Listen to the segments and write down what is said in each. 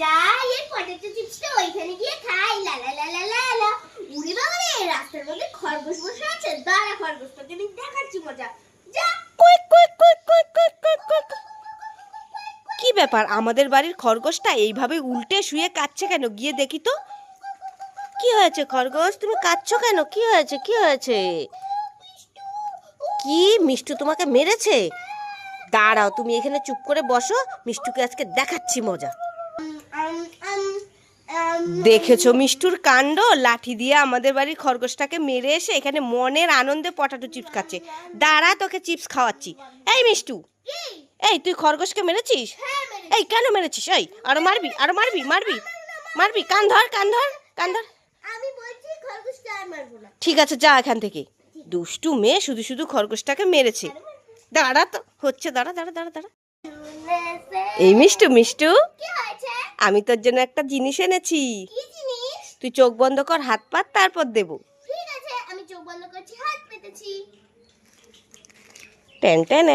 যাই, এই পটেটো চিপসটা ওইখানে গিয়ে খাই, লা লা লা লা লা লা। উড়ে বাবা রে রাস্তার মধ্যে খরগোশ বসে আছে। দাঁড়া, খরগোশটাকে আমি দেখাচ্ছি মজা। কি ব্যাপার, আমাদের বাড়ির খরগোশটা এইভাবে উল্টে শুয়ে কাচ্ছে কেন? গিয়ে দেখি তো। কি হয়েছে খরগোশ? তুমি কাচ্ছো কেন? কি হয়েছে? কি হয়েছে? কি মিষ্টু তোমাকে মেরেছে? দাঁড়াও, তুমি এখানে চুপ করে বসো। মিষ্টুকে আজকে দেখাচ্ছি মজা। দেখেছ মিষ্টুর কাণ্ড? লাঠি দিয়ে আমাদের বাড়ির খরগোশটাকে মেরে এসে এখানে মনের আনন্দে পটাটো চিপস খাচ্ছে। দাঁড়া তোকে চিপস খাওয়াচ্ছি। এই মিষ্টু এই তুই খরগোশকে মেরেছিস? এই কেন মেরেছিস? এই আরও মারবি আরও মারবি মারবি মারবি। কান ধর কান ধর কান ধর। ঠিক আছে যা এখান থেকে। দুষ্টু মেয়ে শুধু শুধু খরগোশটাকে মেরেছে। দাঁড়া তো হচ্ছে দাঁড়া দাঁড়া দাঁড়া দাঁড়া। এই মিষ্টু মিষ্টু। কি হয়েছে? আমি তোর জন্য একটা জিনিস এনেছি। তুই চোখ বন্ধ কর হাত পাত তারপর দেবো। ঠিক আছে আমি চোখ বন্ধ করছি হাত পেতেছি। টেন টেন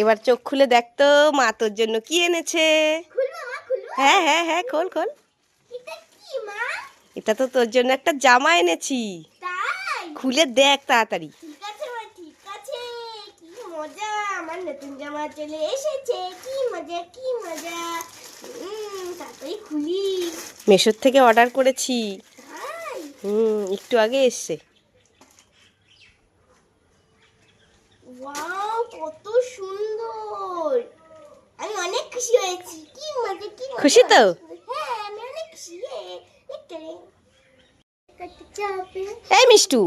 এবার চোখ খুলে দেখ তো মা তোর জন্য কি এনেছে। হ্যাঁ হ্যাঁ হ্যাঁ খোল খোল। এটা তো তোর জন্য একটা জামা এনেছি। খুলে দেখ তাড়াতাড়ি। মজা আমার নতুন জামা চলে এসেছে। কি মজা কি মজা। মেশোর থেকে অর্ডার করেছি হুম একটু আগে এসছে কত সুন্দর আমি অনেক খুশি হয়েছি কি মজা কি খুশি তো? হ্যাঁ আমি অনেক খুশি ইয়ে, এই মিষ্টু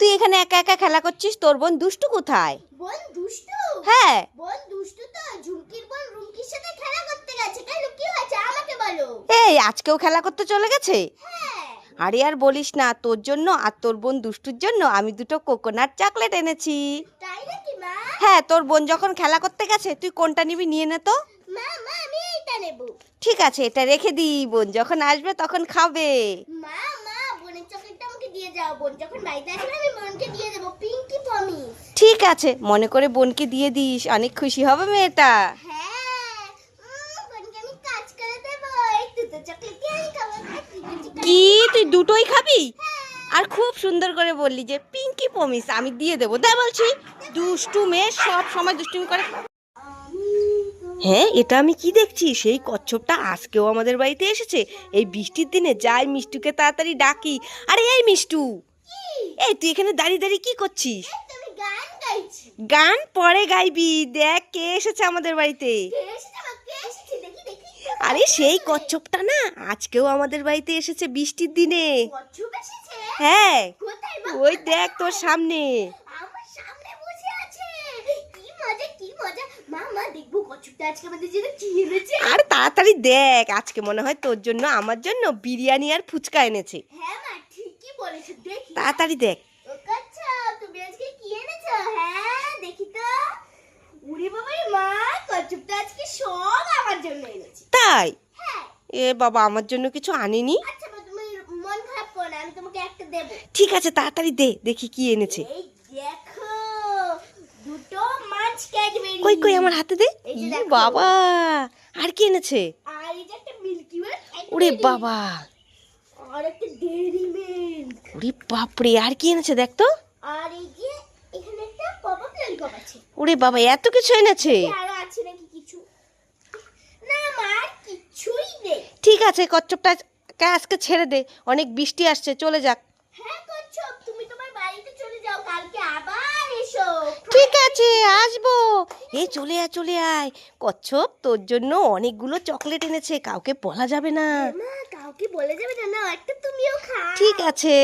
তুই এখানে একা একা খেলা করছিস? তোর বোন দুষ্টু কোথায়? বোন দুষ্টু? হ্যাঁ। বোন দুষ্টু তো। ঝুমকির বোন রুমকির সাথে খেলা করতে গেছে। কেন কি হয়েছে আমাকে বলো। এই আজকেও খেলা করতে চলে গেছে? হ্যাঁ। আরে আর বলিস না তোর জন্য আর তোর বোন দুষ্টুর জন্য আমি দুটো কোকোনাট চকলেট এনেছি। তাই নাকি মা? হ্যাঁ তোর বোন যখন খেলা করতে গেছে তুই কোনটা নিবি নিয়ে নে তো। মা মা আমি এইটা নেব। ঠিক আছে এটা রেখে দিই বোন যখন আসবে তখন খাবে। মা মা বোনের চকলেটটা আমাকে দিয়ে যাও বোন। যখন বাড়িতে আসবে আমি বোনকে দিয়ে দেবো। পিঙ্কি পমি ঠিক আছে মনে করে বোনকে দিয়ে দিস। অনেক খুশি হবে মেয়েটা। হ্যাঁ। কি? তুই দুটোই খাবি? আর খুব সুন্দর করে বললি যে পিঙ্কি পমিস আমি দিয়ে দেবো। তাই বলছি দুষ্টু মেয়ে সব সময় দুষ্টুমি করে হ্যাঁ এটা আমি কি দেখছি? সেই কচ্ছপটা আজকেও আমাদের বাড়িতে এসেছে। এই বৃষ্টির দিনে যাই মিষ্টুকে তাড়াতাড়ি ডাকি। আরে এই মিষ্টু! এই তুই এখানে দাঁড়িয়ে দাঁড়িয়ে কি করছিস? গান পরে গাইবি। দেখ কে এসেছে আমাদের বাড়িতে। আরে সেই কচ্ছপটা না আজকেও আমাদের বাড়িতে এসেছে বৃষ্টির দিনে। হ্যাঁ। ওই দেখ তোর সামনে বসে আছে কি মজা কি মজা মা মা দেখব কচ্ছপটা আজকে আমাদের জন্য কি এনেছে আর তাড়াতাড়ি দেখ আজকে মনে হয় তোর জন্য আমার জন্য বিরিয়ানি আর ফুচকা এনেছে। হ্যাঁ তাড়াতাড়ি দেখ। এনেছো? হ্যাঁ তাই? হ্যাঁ। এ বাবা আমার জন্য কিছু আনিনি। আচ্ছা ঠিক আছে তাড়াতাড়ি দে দেখি কি এনেছে এই দেখো দুটো মাছ ক্যাডবেরি কই কই আমার হাতে দে। বাবা আর কি এনেছে? ওরে বাবা। ওরে বাপরে আর কি এনেছে দেখ তো। ওরে বাবা এত কিছু এনেছে। ঠিক আছে কচ্ছপটা আজকে ছেড়ে দে। অনেক বৃষ্টি আসছে চলে যাক হ্যাঁ কচ্ছপ তুমি তোমার বাড়িতে চলে যাও কালকে আবার এসো ঠিক আছে আসব। এ চলে আয় চলে আয়। কচ্ছপ তোর জন্য অনেকগুলো চকলেট এনেছে কাউকে বলা যাবে না। কাউকে বলে যাবে না একটা তুমিও ঠিক আছে।